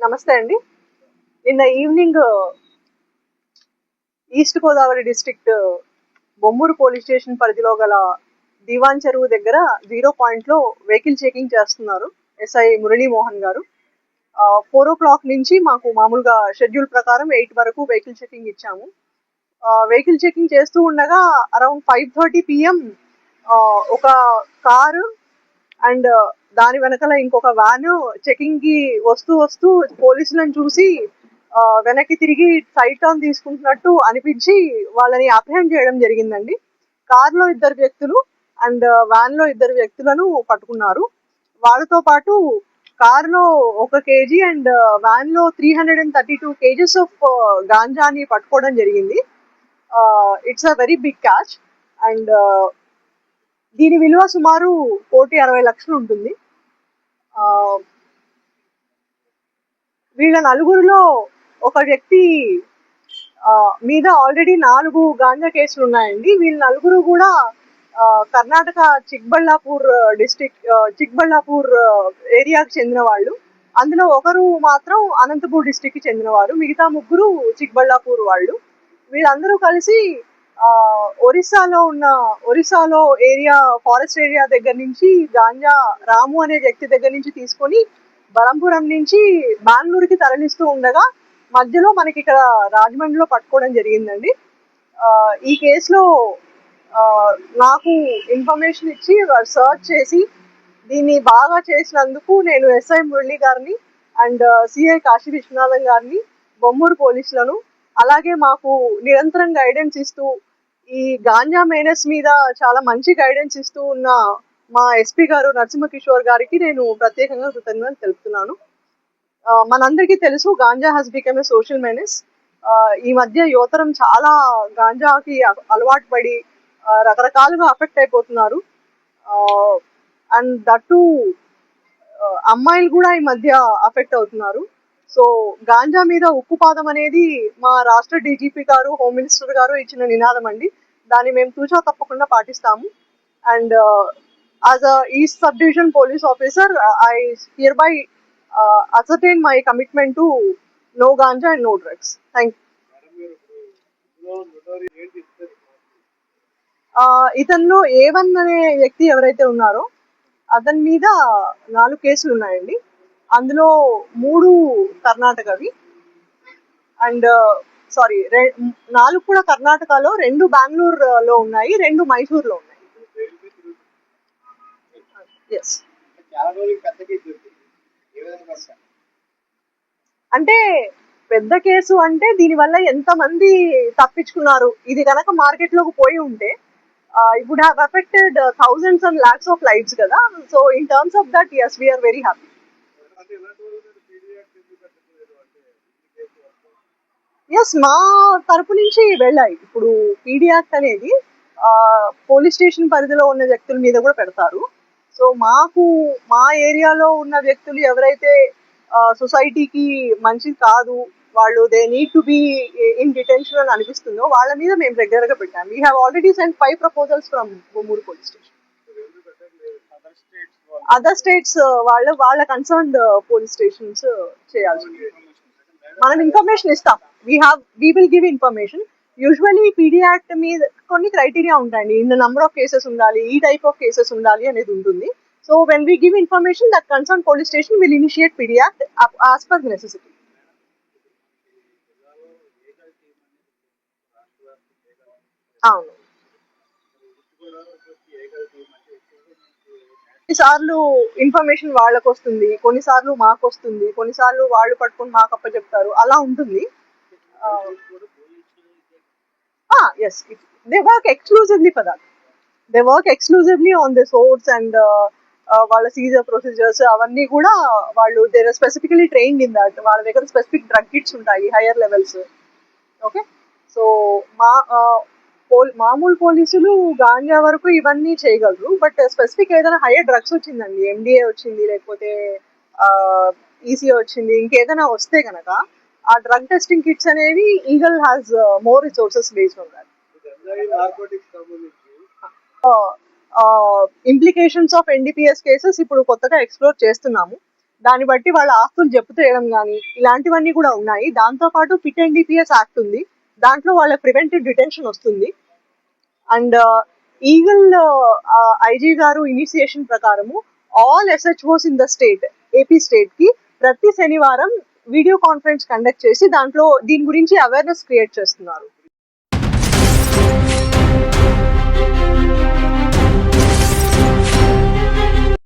నమస్తే అండి. నిన్న evening east Godavari district Bommuru police station పరిధిలో గల దివాన్ చెరువు దగ్గర జీరో పాయింట్లో వెహికల్ చెకింగ్ చేస్తున్నారు ఎస్ఐ మురళీమోహన్ గారు. ఫోర్ ఓ క్లాక్ నుంచి మాకు మామూలుగా షెడ్యూల్ ప్రకారం ఎయిట్ వరకు వెహికల్ చెకింగ్ ఇచ్చాము. వెహికల్ చెకింగ్ చేస్తూ ఉండగా అరౌండ్ ఫైవ్ థర్టీ పిఎం ఒక కారు అండ్ దాని వెనకాల ఇంకొక వ్యాన్ చెకింగ్కి వస్తూ వస్తూ పోలీసులను చూసి వెనక్కి తిరిగి సైట్ టర్న్ తీసుకుంటున్నట్టు అనిపించి వాళ్ళని అప్రహెండ్ చేయడం జరిగిందండి. కార్లో ఇద్దరు వ్యక్తులు అండ్ వ్యాన్లో ఇద్దరు వ్యక్తులను పట్టుకున్నారు. వాళ్ళతో పాటు కార్లో ఒక కేజీ అండ్ వ్యాన్లో three hundred and thirty two KGs of గాంజాని పట్టుకోవడం జరిగింది. It's a very big catch and దీని విలువ సుమారు కోటి అరవై లక్షలు ఉంటుంది. వీళ్ళ నలుగురిలో ఒక వ్యక్తి మీద ఆల్రెడీ నాలుగు గాంజా కేసులు ఉన్నాయండి. వీళ్ళ నలుగురు కూడా కర్ణాటక చిక్బళ్ళాపూర్ డిస్టిక్ చిక్బళ్ళాపూర్ ఏరియాకి చెందిన వాళ్ళు. అందులో ఒకరు మాత్రం అనంతపూర్ డిస్టిక్కి చెందినవారు. మిగతా ముగ్గురు చిక్బళ్ళాపూర్ వాళ్ళు. వీళ్ళందరూ కలిసి ఒరిస్సాలో ఉన్న ఒరిస్సాలో ఏరియా ఫారెస్ట్ ఏరియా దగ్గర నుంచి గాంజా రాము అనే వ్యక్తి దగ్గర నుంచి తీసుకొని బరంపురం నుంచి బెంగళూరుకి తరలిస్తూ ఉండగా మధ్యలో మనకి ఇక్కడ రాజమండ్రిలో పట్టుకోవడం జరిగిందండి. ఈ కేసులో నాకు ఇన్ఫర్మేషన్ ఇచ్చి సర్చ్ చేసి దీన్ని బాగా చేసినందుకు నేను ఎస్ఐ మురళి గారిని అండ్ సిఐ కాశీ విశ్వనాథన్ గారిని బొమ్మూరు పోలీసులను అలాగే మాకు నిరంతరం గైడెన్స్ ఇస్తూ ఈ గాంజా మేనస్ మీద చాలా మంచి గైడెన్స్ ఇస్తూ ఉన్న మా ఎస్పీ గారు నరసింహకిషోర్ గారికి నేను ప్రత్యేకంగా కృతజ్ఞతలు తెలుపుతున్నాను. మనందరికీ తెలుసు ganja has become a social menace ఈ మధ్య యువతరం చాలా గాంజాకి అలవాటు పడి రకరకాలుగా అఫెక్ట్ అయిపోతున్నారు. అండ్ దట్టు అమ్మాయిలు కూడా ఈ మధ్య అఫెక్ట్ అవుతున్నారు. సో గాంజా మీద ఉక్కుపాదం అనేది మా రాష్ట్ర డీజీపీ గారు హోమ్ మినిస్టర్ గారు ఇచ్చిన నినాదం అండి. దాన్ని మేము తూచా తప్పకుండా పాటిస్తాము. And as a east sub division police officer I hereby ascertain my commitment to no ganja and no drugs thank ఇతనిలో A one అనే వ్యక్తి ఎవరైతే ఉన్నారో అతని మీద నాలుగు కేసులు ఉన్నాయండి. అందులో మూడు కర్ణాటకవి. అండ్ uh, సారీ నాలుగు కూడా కర్ణాటకలో రెండు బెంగళూరులో ఉన్నాయి రెండు మైసూర్లో ఉన్నాయి. ఎస్ పెద్ద కేసు అంటే పెద్ద కేసు అంటే దీనివల్ల ఎంత మంది తప్పించుకున్నారు? ఇది కనుక మార్కెట్లోకి పోయి ఉంటే it would have affected thousands and lakhs of lives కదా. So in terms of that as we are very happy as మా తరపు నుంచి వెళ్ళాయి. ఇప్పుడు పీడీ యాక్ట్ అనేది పోలీస్ స్టేషన్ పరిధిలో ఉన్న వ్యక్తుల మీద కూడా పెడతారు. సో మాకు మా ఏరియాలో ఉన్న వ్యక్తులు ఎవరైతే సొసైటీకి మంచిది కాదు వాళ్ళు they need to be in detention అని అనిపిస్తుందో వాళ్ళ మీద మేము రెగ్యులర్గా పెట్టాం. We have already send five proposals from Bommuru police station ఎందుకు పెట్టలేదు అదర్ స్టేట్స్ వాళ్ళు అదర్ స్టేట్స్ వాళ్ళ వాళ్ళ కన్సర్న్ పోలీస్ స్టేషన్స్ చేయాల్సి మనం ఇన్ఫర్మేషన్ ఇస్తాం. We have we will give information usually PD act మీద కొన్ని క్రైటీరియా ఉంటాయండి. ఇన్ నంబర్ ఆఫ్ కేసెస్ ఉండాలి ఈ టైప్ ఆఫ్ కేసెస్ ఉండాలి అనేది ఉంటుంది. So when we give information that concern police station will initiate PD act as per necessity అవును. కొన్నిసార్లు ఇన్ఫర్మేషన్ వాళ్ళకు వస్తుంది కొన్నిసార్లు మాకు వస్తుంది కొన్నిసార్లు వాళ్ళు పట్టుకుని మాకు అప్ప చెప్తారు అలా ఉంటుంది as they work exclusively for that they work exclusively on the source and వాళ్ళ సీజర్ ప్రొసీజర్స్ అవన్నీ కూడా వాళ్ళు they specifically trained in that వాళ్ళ దగ్గర స్పెసిఫిక్ డ్రగ్ కిట్స్ ఉంటాయి హైయర్ లెవెల్స్ ఓకే సో మా uh, మామూలు పోలీసులు గాంజా వరకు ఇవన్నీ చేయగలరు. బట్ స్పెసిఫిక్ ఏదైనా హైయర్ డ్రగ్స్ వచ్చిందండి. ఎండిఏ వచ్చింది లేకపోతే ఈసీ వచ్చింది ఇంకేదైనా వస్తే కనుక ఆ డ్రగ్ టెస్టింగ్ కిట్స్ అనేవి Eagle has more resources based on that. గంజాయి నార్కోటిక్స్ సంబంధించి ఇంప్లికేషన్స్ ఆఫ్ ఎన్డీపీఎస్ కేసెస్ ఇప్పుడు కొత్తగా ఎక్స్ప్లోర్ చేస్తున్నాము. దాన్ని బట్టి వాళ్ళ ఆస్తులు జప్తు చేయడం కానీ ఇలాంటివన్నీ కూడా ఉన్నాయి. దాంతో పాటు ఫిట్ అండ్ డిపిఎస్ యాక్ట్ ఉంది. దాంట్లో వాళ్ళ ప్రివెంటివ్ డిటెన్షన్ వస్తుంది. And uh, Eagle uh, uh, IG గారు ఇనిషియేషన్ ప్రకారము all SHOs in the state AP స్టేట్కి ప్రతి శనివారం వీడియో కాన్ఫరెన్స్ కండక్ట్ చేసి దాంట్లో దీని గురించి అవేర్నెస్ క్రియేట్ చేస్తున్నారు.